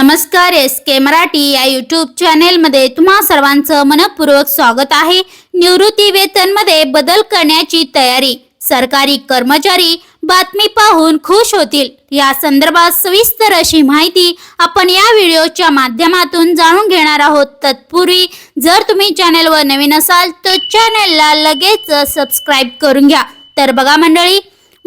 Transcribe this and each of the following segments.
नमस्कार एस के मराठी या यूट्यूब चॅनेलमध्ये तुम्हा सर्वांचं मनपूर्वक स्वागत आहे. निवृत्ती वेतनमध्ये बदल करण्याची तयारी सरकारी कर्मचारी बातमी पाहून खुश होतील. या संदर्भात सविस्तर अशी माहिती आपण या व्हिडिओच्या माध्यमातून जाणून घेणार आहोत. तत्पूर्वी जर तुम्ही चॅनेलवर नवीन असाल तर चॅनेलला लगेच सबस्क्राईब करून घ्या. तर बघा मंडळी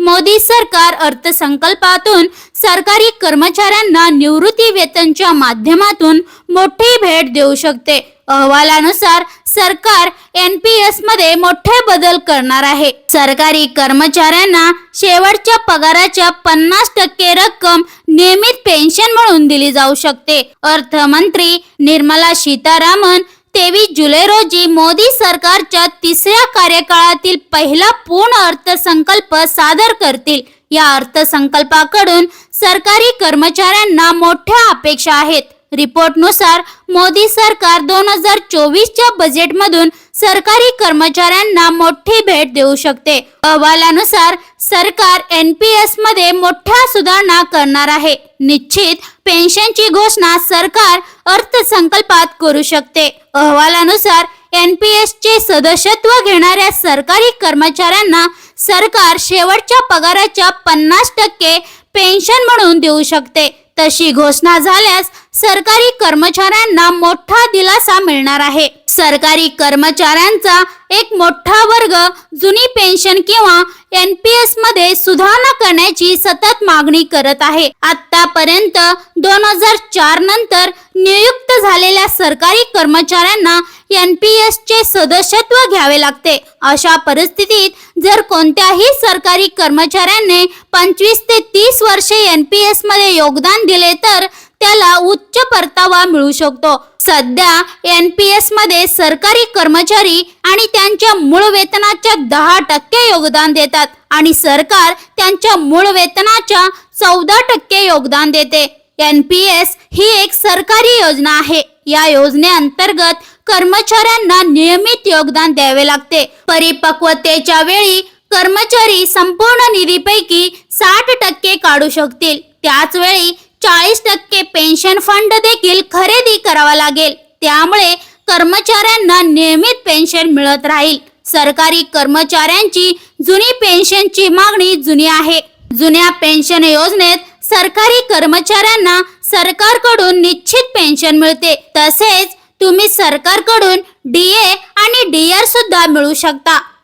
मोदी सरकार अर्थसंकल्पातून सरकारी कर्मचाऱ्यांना निवृत्ती वेतनच्या माध्यमातून मोठी भेट देऊ शकते. अहवालानुसार सरकार एन पी एसमध्ये मोठे बदल करणार आहे. सरकारी कर्मचाऱ्यांना शेवटच्या पगाराच्या पन्नास टक्के रक्कम नियमित पेन्शन म्हणून दिली जाऊ शकते. अर्थमंत्री निर्मला सीतारामन तेवीस जुलै रोजी मोदी सरकारच्या तिसऱ्या कार्यकाळातील पहिला पूर्ण अर्थसंकल्प सादर करतील. या अर्थसंकल्पाकडून सरकारी कर्मचाऱ्यांना मोठ्या अपेक्षा आहेत. रिपोर्टनुसार मोदी सरकार दोन हजार चोवीसच्या बजेटमधून सरकारी कर्मचाऱ्यांना मोठी भेट देऊ शकते. अहवालानुसार सरकार एन पी एसमध्ये मोठ्या सुधारणा करणार आहे. निश्चित पेन्शनची घोषणा सरकार अर्थसंकल्पात करू शकते. अहवालानुसार एन पी एसचे सदस्यत्व घेणाऱ्या सरकारी कर्मचाऱ्यांना सरकार शेवटच्या पगाराच्या पन्नास टक्के पेन्शन म्हणून देऊ शकते. तशी घोषणा झाल्यास सरकारी कर्मचाऱ्यांना मोठा दिलासा मिळणार आहे. सरकारी कर्मचाऱ्यांचा एक मोठा वर्ग जुनी पेन्शन किंवा एन पी एसमध्ये सुधारणा करण्याची सतत मागणी करत आहे. आतापर्यंत दोन हजार चार नंतर नियुक्त झालेल्या सरकारी कर्मचाऱ्यांना एन पी एस चे सदस्यत्व घ्यावे लागते. अशा परिस्थितीत जर कोणत्याही सरकारी कर्मचाऱ्याने पंचवीस ते तीस वर्षे एन पी एसमध्ये योगदान दिले तर त्याला उच्च परतावा मिळू शकतो. सध्या एन पी एसमध्ये सरकारी कर्मचारी आणि त्यांच्या मूळ वेतनाच्या दहा टक्के योगदान देतात आणि सरकार त्यांच्या मूळ वेतनाच्या चौदा टक्के योगदान देते. एन पी एस ही एक सरकारी योजना आहे. या योजनेअंतर्गत कर्मचाऱ्यांना नियमित योगदान द्यावे लागते. परिपक्वतेच्या वेळी कर्मचारी संपूर्ण निधीपैकी साठ टक्के काढू शकतील. त्याच वेळी चाळीस टक्के पेन्शन फंड देखील खरेदी करावा लागेल. त्यामुळे कर्मचाऱ्यांना नियमित पेन्शन मिळत राहील. सरकारी कर्मचाऱ्यांची जुनी पेन्शनची मागणी जुनी आहे. जुन्या पेन्शन योजनेत सरकारी कर्मचाऱ्यांना सरकारकडून निश्चित पेन्शन मिळते. तसेच तुम्ही सरकारकडून डीए आणि डीआर सुद्धा मिळू शकता.